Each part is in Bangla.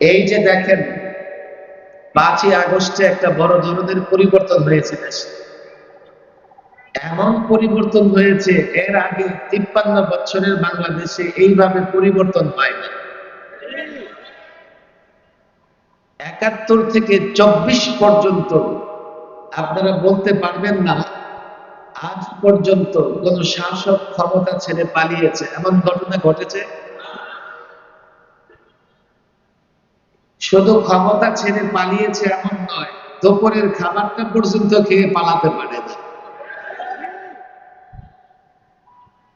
এই যে দেখেন, পাঁচই আগস্টে একটা বড় ধরনের পরিবর্তন হয়েছে দেশে। এমন পরিবর্তন হয়েছে, এর আগে তিপ্পান্ন বছরের বাংলাদেশে এইভাবে পরিবর্তন হয় না একাত্তর থেকে চব্বিশ পর্যন্ত, আপনারা বলতে পারবেন না, আজ পর্যন্ত কোন শাসক ক্ষমতা ছেড়ে পালিয়েছে। এমন ঘটনা ঘটেছে? শুধু ক্ষমতা ছেড়ে পালিয়েছে এমন নয়, দুপুরের খাবারটা পর্যন্ত খেয়ে পালাতে পারে না।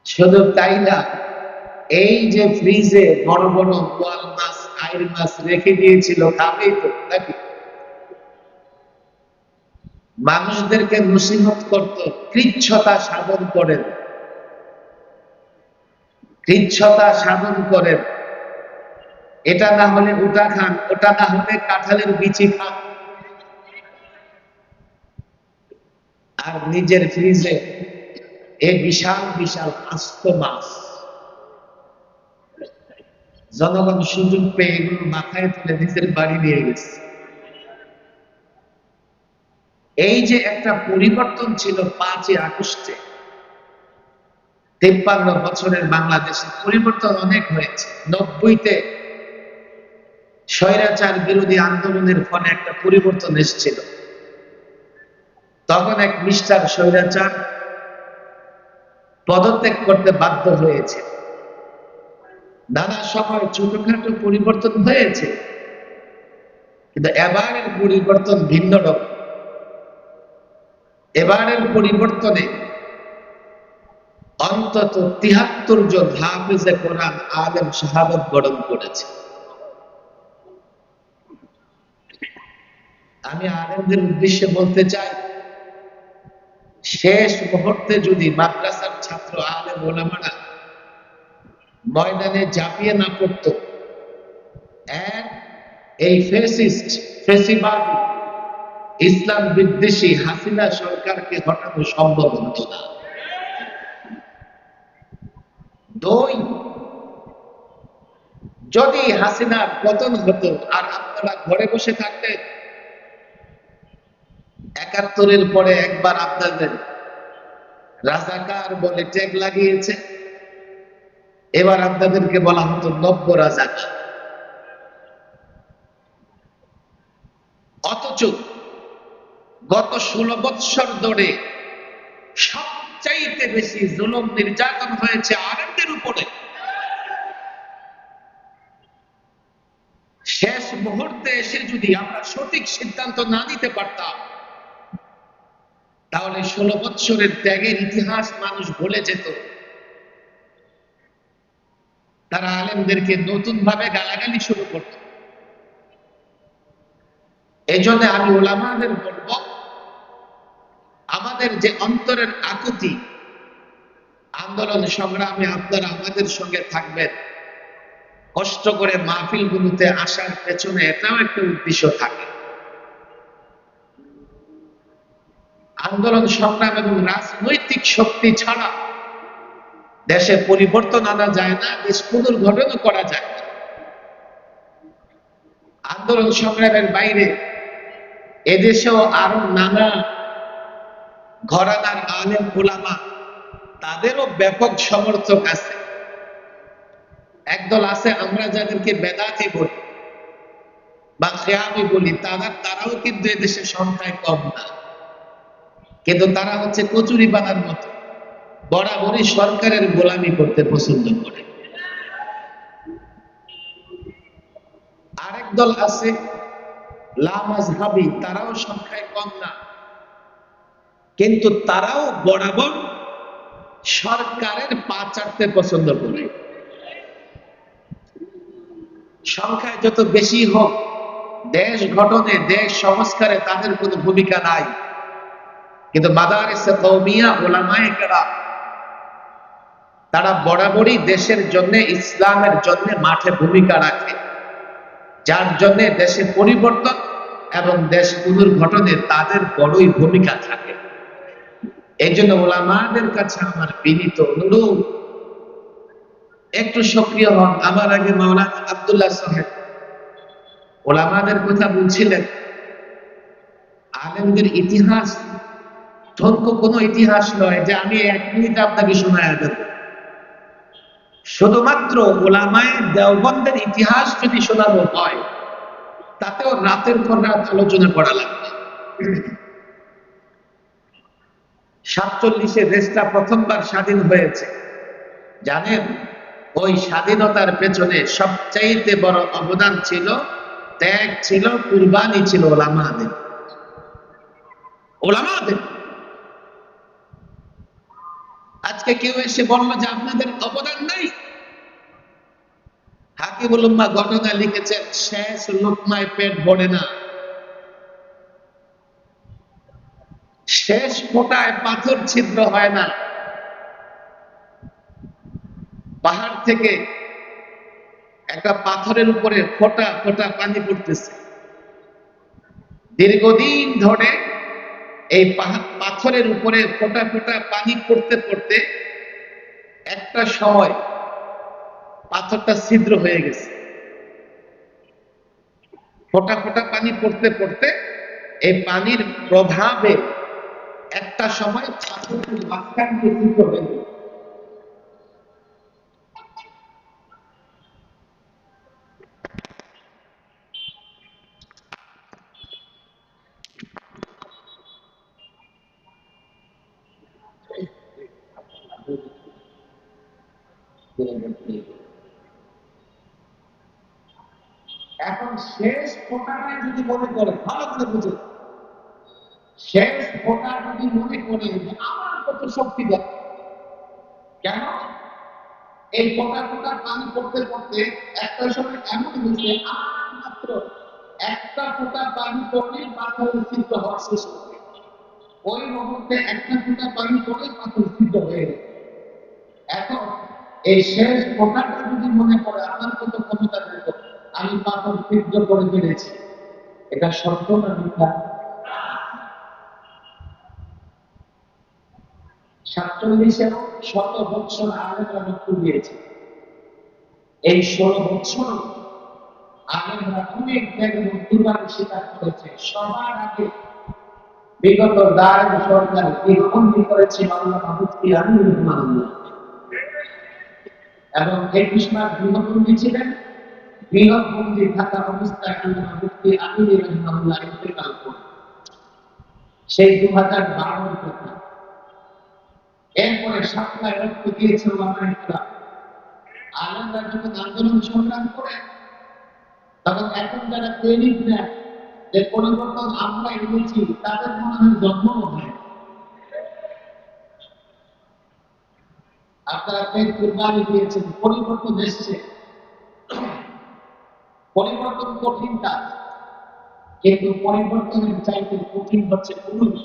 শুধু তাই না, এই যে ফ্রিজে বড় বড় কোয়াল মাছ আইর মাছ রেখে দিয়েছিল, খাবেই তো, নাকি? মানুষদেরকে নসিহত করত, কৃচ্ছতা সাধন করেন। কৃচ্ছতা সাধন করেন। এটা না হলে ওটা খান, ওটা না হলে কাঁঠালের বিচি খান। আর নিজের ফ্রিজে এই বিশাল বিশাল আস্ত মাছ। জনগণ সুযোগ পেয়ে এগুলো মাথায় তুলে নিজের বাড়ি নিয়ে গেছে। এই যে একটা পরিবর্তন ছিল পাঁচই আগস্টে, তেপ্পান্ন বছরের বাংলাদেশে পরিবর্তন অনেক হয়েছে। নব্বইতে স্বৈরাচার বিরোধী আন্দোলনের ফলে একটা পরিবর্তন এসেছিল। তখন এক মিস্টার স্বৈরাচার পদত্যাগ করতে বাধ্য হয়েছে। নানা সময় ছোটখাটো পরিবর্তন হয়েছে, কিন্তু এবারের পরিবর্তন ভিন্ন রকম। এবারের পরিবর্তনে অন্তত তিহাত্তর জন হাফিজে কোরআন আলেম শাহাবত গঠন করেছে। আমি আলেমদের উদ্দেশ্যে বলতে চাই, শেষ মুহূর্তে যদি মাদ্রাসার ছাত্র আলেম ওলামারা ময়দানে ঝাঁপিয়ে না পড়ত এই ফেসিস্ট ফেসিবাদী ইসলাম বিদ্বেষী হাসিনা সরকারকে হটানো সম্ভব হতো না। দুই, যদি হাসিনার পতন হতো আর আপনারা ঘরে বসে থাকতেন একাত্তরের পরে একবার আপনাদের রাজাকার বলে ট্যাগ লাগিয়েছে। এবার আপনাদেরকে বলা হতো নব্য রাজাকার অথচ গত ষোলো বৎসর ধরে সবচাইতে বেশি জুলুম নির্যাতন হয়েছে আনন্দের উপরে। শেষ মুহূর্তে এসে যদি আমরা সঠিক সিদ্ধান্ত না নিতে পারতাম তাহলে ষোলো বৎসরের ত্যাগের ইতিহাস মানুষ ভুলে যেত। তারা আলেমদেরকে নতুন ভাবে গালাগালি শুরু করত। এই জন্য আমি ওলামাদের বলব, আমাদের যে অন্তরের আকুতি, আন্দোলন সংগ্রামে আপনারা আমাদের সঙ্গে থাকবেন। কষ্ট করে মাহফিল গুলোতে আসার পেছনে এটাও একটা উদ্দেশ্য থাকে। আন্দোলন, সংগ্রাম এবং রাজনৈতিক শক্তি ছাড়া দেশে পরিবর্তন আনা যায় না, দেশ পুনর্গঠনও করা যায় না। আন্দোলন, সংগ্রামের বাইরে এদেশেও আরও নানা ঘরানার আলেম ওলামা, তাদেরও ব্যাপক সমর্থক আছে। একদল আছে, আমরা যাদেরকে বেদাতি বলি বা খেয়ামি বলি, তারা, তারাও কিন্তু এদেশে সংখ্যায় কম না। কিন্তু তারা হচ্ছে কচুরি বানার মতো। বরাবরই সরকারের গোলামি করতে পছন্দ করে। আরেক দল আছে তারাও সংখ্যায় কম না। কিন্তু তারাও বরাবর সরকারের পা চাটতে পছন্দ করে। সংখ্যায় যত বেশি হোক, দেশ গঠনে, দেশ সংস্কারে তাদের কোনো ভূমিকা নাই। কিন্তু মাদারিসে কৌমিয়া ওলামায়ে কেরাম তারা বরাবরই দেশের জন্য, ইসলামের জন্য মাঠে ভূমিকা রাখে। যার জন্য দেশে পরিবর্তন এবং দেশ পুনর্গঠনে তাদের বড়ই ভূমিকা থাকে। এই জন্য ওলামাদের কাছে আমার বিনীত অনুরোধ, একটু সক্রিয় হন। আমার আগে মাওলানা আবদুল্লাহ সাহেব ওলামাদের কথা বলছিলেন। আলেমদের ইতিহাস ধন্য কোনো ইতিহাস নয় যে আমি এক মিনিট আপনাকে শোনায় দেব। শুধুমাত্র ওলামায় দেওবন্দের ইতিহাস যদি শোনানো হয়, তাতেও রাতের পর রাত আলোচনা করা লাগবে। সাতচল্লিশে দেশটা প্রথমবার স্বাধীন হয়েছে। জানেন, ওই স্বাধীনতার পেছনে সবচাইতে বড় অবদান ছিল, ত্যাগ ছিল, কুরবানি ছিল ওলামাদের। ওলামাদের। আজকে কেউ এসে বলল যে আপনাদের অবদান নাই? হাকিবুল উম্মা ঘটনা লিখেছেন, শেষ লোকমায় পেট ভরে না। শেষ ফোটায় পাথর ছিদ্র হয় না। পাহাড় থেকে একটা পাথরের উপরে ফোটা ফোটা পানি পড়তেছে। দীর্ঘদিন ধরে এই পাথরের উপরে ফোটা ফোটা পানি পড়তে পড়তে একটা সময় পাথরটা ছিদ্র হয়ে গেছে। ফোটা ফোটা পানি পড়তে পড়তে এই পানির প্রভাবে একটা সময় পাথরের মাঝখান দিয়ে ছিদ্র হয়ে গেছে। এখন শেষ ফোটাটাই যদি মনে করে, ভালো করে বুঝে। শেষ ফোটা যদি মনে করে আমার কত শক্তি দেয়। কেন? এই ফোটা ফোটা পানি পড়তে পড়তে একটা সময় এমন হয়েছে, আর মাত্র একটা ফোটা পানি পড়লে পাথরের সিদ্ধ হওয়া শেষ হবে ওই মুহূর্তে একটা ফোটা পানি পড়লে পাথর সিদ্ধ হয়ে এখন এই শেষ ফোটাটা যদি মনে করে আমার কত ক্ষমতা আমি পাথর সিদ্ধ করে ফেলেছি। এটা সত্য না মিথ্যা? সাতচল্লিশেও শত বৎসর আলেমরা মৃত্যু দিয়েছে। এই ষোলো বৎসর অনেক জায়গায় স্বীকার করেছে। সবার আগে বিগত দায় সরকার দীর্ঘবন্দি করেছে আমির রহমানুল্লাহ এবং একুশ মাস গৃহবন্দী ছিলেন? গৃহবন্দী থাকা অবস্থায় আল্লাহ মুফতি আমির রহমানুল্লাহ ইন্তেকাল করেন। সেই দু হাজার বারোর কথা। এরপরে সাপ্লাই রক্ত দিয়েছে ওলামাইকরা আলেমরা যখন আন্দোলন সংগ্রাম করে, তখন এখন যারা ট্রেনিং নেয়, যে পরিবর্তন আমরা এনেছি, তাদের মনে হয় জন্মও হয়। আপনারা পেট কুরবানি দিয়েছেন, পরিবর্তন এসছে। পরিবর্তন কঠিন কাজ, কিন্তু পরিবর্তনের চাইতে কঠিন হচ্ছে পুরুষ।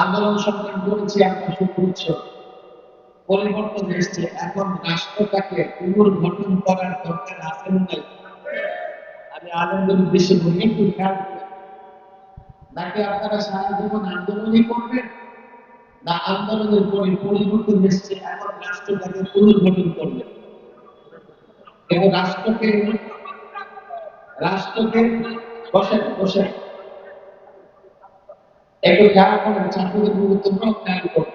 আন্দোলন সংগ্রাম করেছি আমরা সুপুচ্ছ পরিবর্তন এসছে, এখন রাষ্ট্রটাকে পুনর্গঠন করার দরকার আছে নাই? আমি আনন্দের উদ্দেশ্যে বলি একটু খেয়াল নাকি আপনারা সারা জীবন আন্দোলনই করবেন? না, আন্দোলনের পরে পরিবর্তন এসছে, এখন রাষ্ট্রটাকে পুনর্গঠন করবেন। এবং রাষ্ট্রকে রাষ্ট্রকে বসেন বসেন। একটু খেয়াল করেন ছাত্রদের গুরুত্বপূর্ণ খেয়াল করুন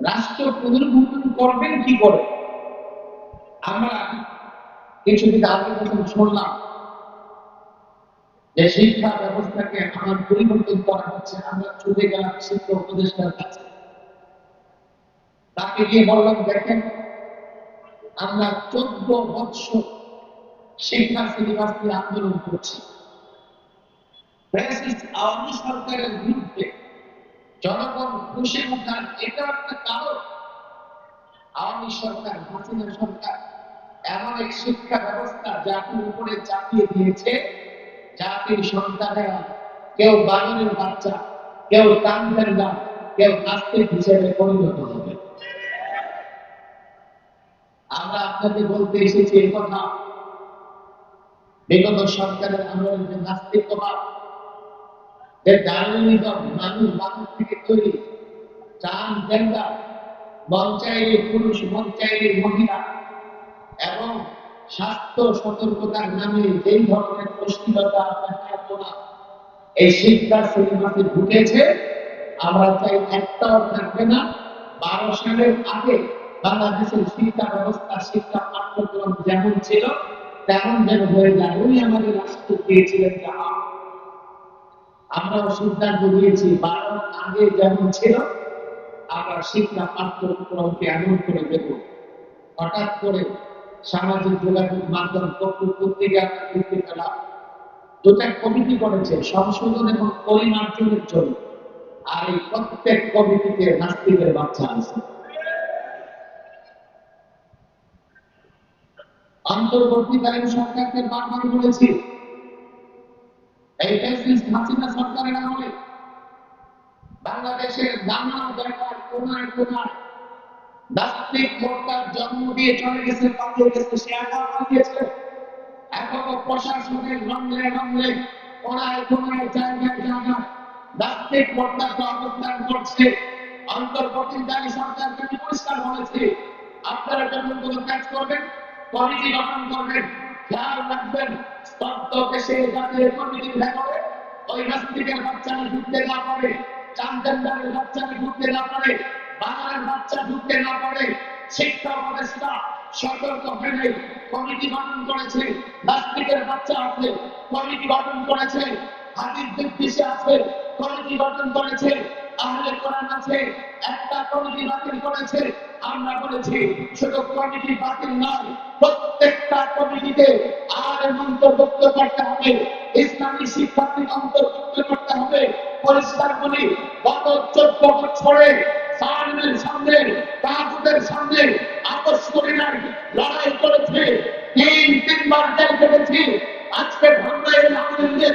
রাষ্ট্র পুনর্গঠন করবেন কি করে? আমরা কিছুদিন আগে যখন শুনলাম যে শিক্ষা ব্যবস্থাকে আমার পরিবর্তন করা হচ্ছে, আমরা চলে গেলাম শিক্ষা উপদেষ্টার কাছে। তাকে গিয়ে বললাম, দেখেন, আমরা চোদ্দ বৎসর শিক্ষা সিলেবাস নিয়ে আন্দোলন করছি। ফ্যাসিস্ট আওয়ামী সরকারের বিরুদ্ধে জনগণ খুশি উঠার এটা একটা কারণ আওয়ামী সরকার হাসিনা সরকার এমন এক শিক্ষা ব্যবস্থা জাতির উপরে চাপিয়ে দিয়েছে জাতির সন্তানেরা কেউ বাঙালির বাচ্চা কেউ কান্দেন না কেউ নাস্তিক হিসেবে পরিণত হবে আমরা আপনাকে বলতে এসেছি এই কথা। বিগত সরকারের আমলে যে নাস্তিকবাদ যে ঢুকেছে আমরা চাই একটাও থাকবে না। বারো সালের আগে বাংলাদেশের শিক্ষা ব্যবস্থা, শিক্ষা পাঠ্যক্রম যেমন ছিল, তেমন যেন হয়ে যায়। উনি আমাদের রাষ্ট্র দিয়েছিলেন যাহা আমরাও সিদ্ধান্ত নিয়েছি বারো আগে যেমন ছিল, আমরা শিক্ষা পাঠ্যক্রমকে এমন করে দেব। হঠাৎ করে সামাজিক যোগাযোগ মাধ্যম পত্র পত্রিকা পেলাম দুটা কমিটি করেছে, সংশোধন এবং পরিমার্জনের জন্য। আর এই প্রত্যেক কমিটিতে নাস্তিকের বাচ্চা আছে। অন্তর্বর্তীকালীন সরকারকে বারবার বলেছি এই ফ্যাসিস্ট হাসিনা সরকারের আমলে বাংলাদেশের নানা জায়গায় কোনায় কোনায় নাস্তিক মোর্চার জন্ম দিয়ে চলে গেছে, পালিয়ে গেছে, সে একা পালিয়েছে। এখনও প্রশাসনের রঙলে রঙলে কোনায় কোনায় জায়গায় জায়গায় নাস্তিক মোর্চাকে অবস্থান করছে। অন্তর্বর্তীকালীন সরকারকে আমি পরিষ্কার বলেছি, আপনারা যখন কোনো কাজ করবেন, কমিটি গঠন করবেন, খেয়াল রাখবেন। দেশে যাতে কমিটি ভেতরে ওই নাস্তিকের বাচ্চারা ঢুকতে না পারে, ট্রান্সজেন্ডারের বাচ্চারা ঢুকতে না পারে বাংলার বাচ্চা ঢুকতে না পারে, শিক্ষা উপদেষ্টা সতর্ক হয়ে কমিটি গঠন করেছে, নাস্তিকের বাচ্চা আছে, কমিটি গঠন করেছে, হাতির নির্দেশে আছে কমিটি গঠন করেছে, আহলে কোরআন আছে, একটা কমিটি বাতিল করেছে, আমরা বলেছি শুধু কমিটি বাতিল নয়, প্রত্যেকটা কমিটিতে আর অন্তর্ভুক্ত করতে হবে, ইসলামী শিক্ষার্থী অন্তর্ভুক্ত করতে হবে, পরিষ্কার বলি, গত চোদ্দ বছরে সালমের সামনে তাজুদের সামনে আপোষ করি লড়াই করেছে, তিন তিনবার জেল কেটেছি আজকে ভান্ডারের আনন্দের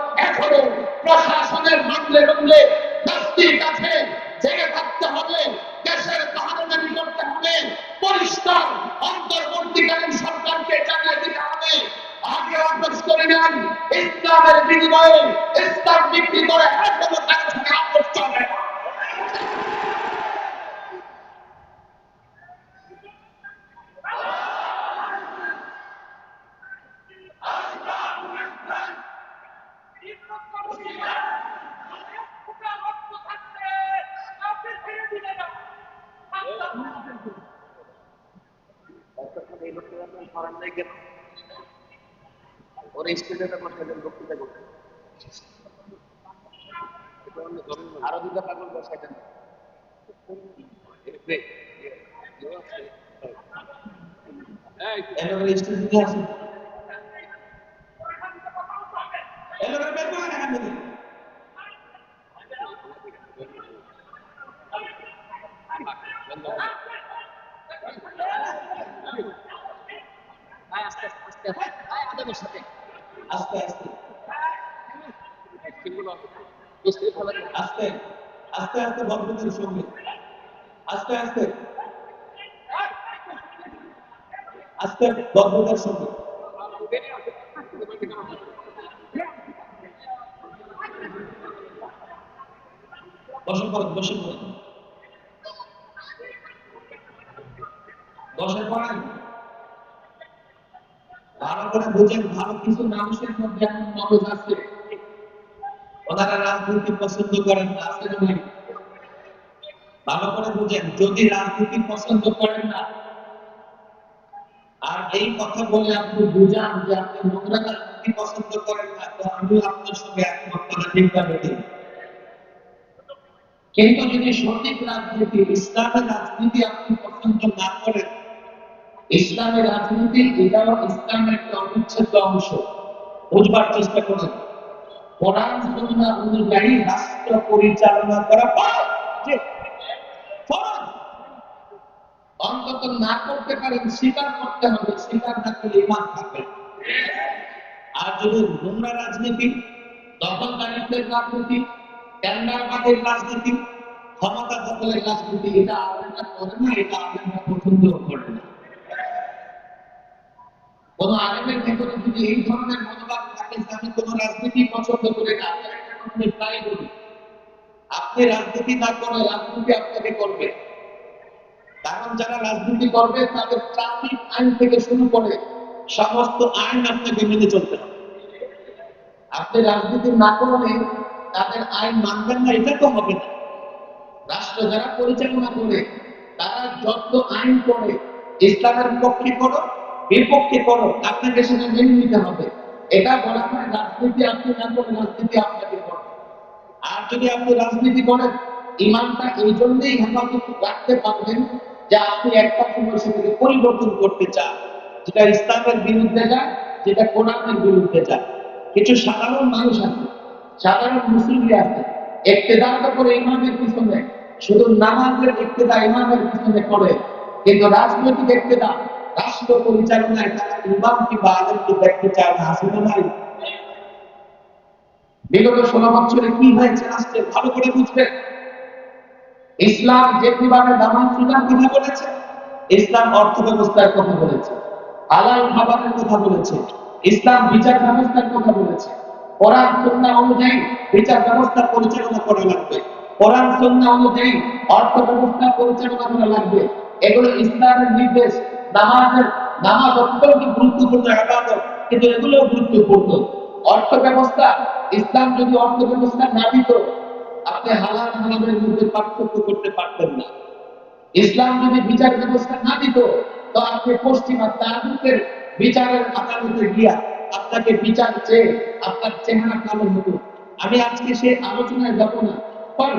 এখনও প্রশাসনের মামলে মামলে নাস্তিক কাছে জেগে থাকতে হবে দেশের পাহাড়ি করতে হবে, পরিষ্কার অন্তর্বর্তীকালীন সরকারকে জানিয়ে দিতে হবে। আগে অভ্যাস করে নেন, ইসলামের বিনিময়ে ইসলাম বিক্রি করে এখনও তার সঙ্গে আপোষ চলে না। ওর স্টেজে বসে দেন বক্তৃতা করতে। আরও দুটা পাগল বসাই দেন এভাবে দেখি। আস্তে আস্তে আস্তে আয় সাথে। আস্তে আস্তে। আস্তে আস্তে আস্তে সঙ্গে। আস্তে আস্তে। আস্তে ভদ্রতার সঙ্গে। বসে পড়েন বসে পড়েন। বসে পড়েন। করে বুঝেন ভালো কিছু মানুষের মধ্যে এমন মগজ আছে ওনারা রাজনীতি পছন্দ করেন না, আছে না? ভালো করে বুঝেন, যদি রাজনীতি পছন্দ করেন না, আর এই কথা বলে আপনি বুঝান যে আপনি নোংরা রাজনীতি পছন্দ করেন না, তো আমি আপনার সঙ্গে একমত করা ঠিক না বেঠিক? কিন্তু যদি সঠিক রাজনীতি ইসলামের রাজনীতি আপনি পছন্দ না করেন ইসলামের রাজনীতি এটাও ইসলামের একটা অবিচ্ছেদ্য অংশ বুঝবার চেষ্টা করেন কোরআন, সুন্নাহ, অনুযায়ী রাষ্ট্র পরিচালনা করা। অন্তত না করতে পারেন, স্বীকার করতে হবে, স্বীকার না করলে ইমান থাকবে। আর যদি নোংরা রাজনীতি দখলদারিত্বের রাজনীতি, টেন্ডারবাদের রাজনীতি, ক্ষমতা দখলের রাজনীতি, এটা আলেমরা করে না, এটা আলেমরা পছন্দ করে না কোন আলেমের ভেতরে যদি এই ধরনের মনোভাব থাকে আমি কোন রাজনীতি পছন্দ করি না আমি একটা কথা প্রায় বলি আপনি রাজনীতি না করে রাজনীতি আপনাকে করবে। কারণ যারা রাজনীতি করবে, তাদের ট্রাফিক আইন থেকে শুরু করে সমস্ত আইন আপনাকে মেনে চলতে হবে। আপনি রাজনীতি না করলে তাদের আইন মানবেন না, এটা তো হবে না। রাষ্ট্র যারা পরিচালনা করে, তারা যত আইন করে, ইসলামের পক্ষে করো বিপক্ষে করো, আপনাকে সেটা মেনে নিতে হবে। এটা বলা হয় রাজনীতি, আপনি না করে রাজনীতি আপনাকে করবে। আর যদি আপনি রাজনীতি করেন, ইমানটা এই জন্যই হেফাজত রাখতে পারবেন যে আপনি একটা সময় সেটাকে পরিবর্তন করতে চান। যেটা ইসলামের বিরুদ্ধে যায়, যেটা কোরআনের বিরুদ্ধে যায়। কিছু সাধারণ মানুষ আছে, সাধারণ মুসলিম আছে একতেদার করে ইমামের পিছনে, শুধু নামাজের একতেদা ইমামের পিছনে করে, কিন্তু রাজনৈতিক একতেদা রাষ্ট্র পরিচালনায় তারা ইমাম কিংবা আলেমকে দেখতে চায় না, আসলে নাই বিগত ষোলো বছরে কি হয়েছে রাষ্ট্রে ভালো করে বুঝবেন? ইসলাম যে কীভাবে নামাজ সুদার কথা বলেছে, ইসলাম অর্থ ব্যবস্থার কথা বলেছে, হালাল খাবারের কথা বলেছে, ইসলাম বিচার ব্যবস্থার কথা বলেছে। কোরআন, সুন্না অনুযায়ী বিচার ব্যবস্থা পরিচালনা করা লাগবে। কোরআন, সুন্না অনুযায়ী অর্থ ব্যবস্থা পরিচালনা করা লাগবে। এগুলো ইসলামের নির্দেশ। নামাজের নামাজ অত্যন্ত গুরুত্বপূর্ণ কিন্তু গুরুত্বপূর্ণ। অর্থ ব্যবস্থা ইসলাম যদি অর্থ ব্যবস্থা না দিত, আপনি হালাল মধ্যে পার্থক্য করতে পারতেন না। ইসলাম যদি বিচার ব্যবস্থা না দিত, তো আপনি পশ্চিমা বিচারের আদালতে গিয়া আপনাকে বিচার চেয়ে আপনার চেহারা কালো হতো। আমি আজকে সে আলোচনায় যাব না। পর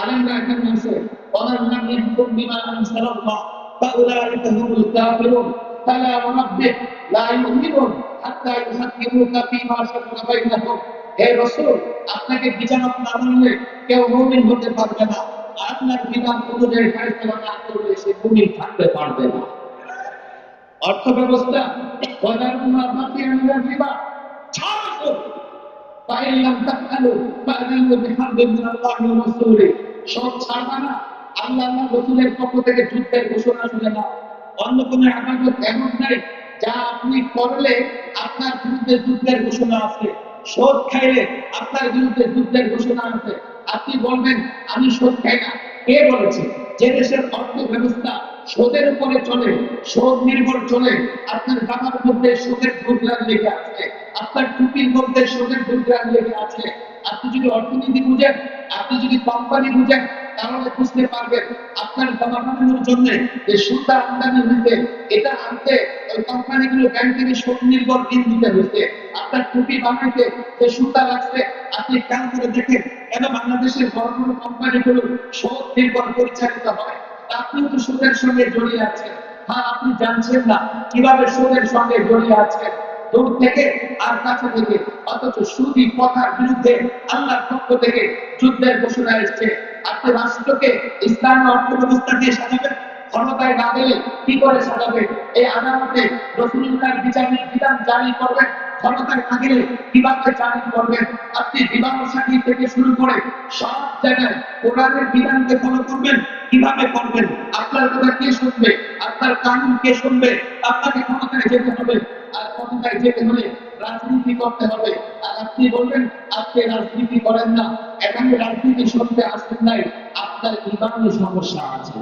আলেমরা এখানে আছে, ওনার নাম ইহকুম বিমা আনসালাল্লাহ ফাউলাইকা হুমুল কাফিরুন ফালা ওয়ারাব্বিক লা ইউমিনুন হাত্তা ইউহাক্কিমুকা ফীমা শাজারা বাইনাহুম হে রাসূল, আপনাকে বিচারক না মানলে কেউ মুমিন হতে পারবে না। আপনার বিধান অনুযায়ী ফয়সালা না করলে সে মুমিন থাকতে পারবে না। অর্থ ব্যবস্থা ওয়াদারুমা বাকিয়ানা রিবা ছাড়ো ফাইন লাম তাফআলু ফাআযিনু বিহারবিন মিনাল্লাহি ওয়া সব ছাড়বা না। আল্লাহ রাসূলের পক্ষ থেকে যুদ্ধের ঘোষণা শুনে না অন্য কোনো ইবাদত এমন নাই, যা আপনি করলে আপনার বিরুদ্ধে যুদ্ধের ঘোষণা আছে। সুদ খাইলে আপনার বিরুদ্ধে যুদ্ধের ঘোষণা আছে। আপনি বলবেন, আমি সুদ খাই না। কে বলেছে? যে দেশের অর্থ ব্যবস্থা সুদের উপরে চলে সুদ নির্ভর চলে, আপনার বাবার মধ্যে সুদের মুদ্রার লেগে আছে, আপনার টুপির মধ্যে সুদের মুদ্রার লেগে আছে। আপনি যদি অর্থনীতি বুঝেন, আপনি যদি কোম্পানি বুঝেন তাহলে বুঝতে পারবেন আপনার জামা বানানোর জন্য যে সুতা আমদানি হয়েছে, এটা আনতে ওই কোম্পানিগুলো ব্যাংক থেকে সুদ নির্ভর ঋণ দিতে হয়েছে। আপনার টুপি বানাইতে যে সুতা লাগছে, আপনি খেয়াল করে দেখেন, কেন বাংলাদেশের বড় বড় কোম্পানিগুলো সুদ নির্ভর পরিচালিত হয়? আপনিও তো সুদের সঙ্গে জড়িয়ে আছেন। হ্যাঁ আপনি জানছেন না কীভাবে সুদের সঙ্গে জড়িয়ে আছেন? দূর থেকে আর কাছে থেকে। অথচ সুদী কথার বিরুদ্ধে আল্লাহর পক্ষ থেকে যুদ্ধের ঘোষণা এসছে। আপনি রাষ্ট্রকে, ইসলাম অর্থ ব্যবস্থা দিয়ে সাজাবেন ক্ষমতায় না দিলে কি করে সাজাবে? এই আদালতে রসুল্লাহ বিচারের বিধান জারি করবেন। ক্ষমতায় গেলে কীভাবে জারি করবেন। আপনি বিবাহ সাথী থেকে শুরু করে সব জায়গায় কোরআনের বিধানকে ফলো করবেন। কীভাবে করবেন? আপনার কথা কে শুনবে? আপনার কানুন কে শুনবে? আপনাকে ক্ষমতায় যেতে হবে। আর ক্ষমতায় যেতে হলে রাজনীতি করতে হবে। আর আপনি বলবেন, আপনি রাজনীতি করেন না। এখানে রাজনীতি শুনতে আসেন নাই। আপনার ইমানের সমস্যা আছে।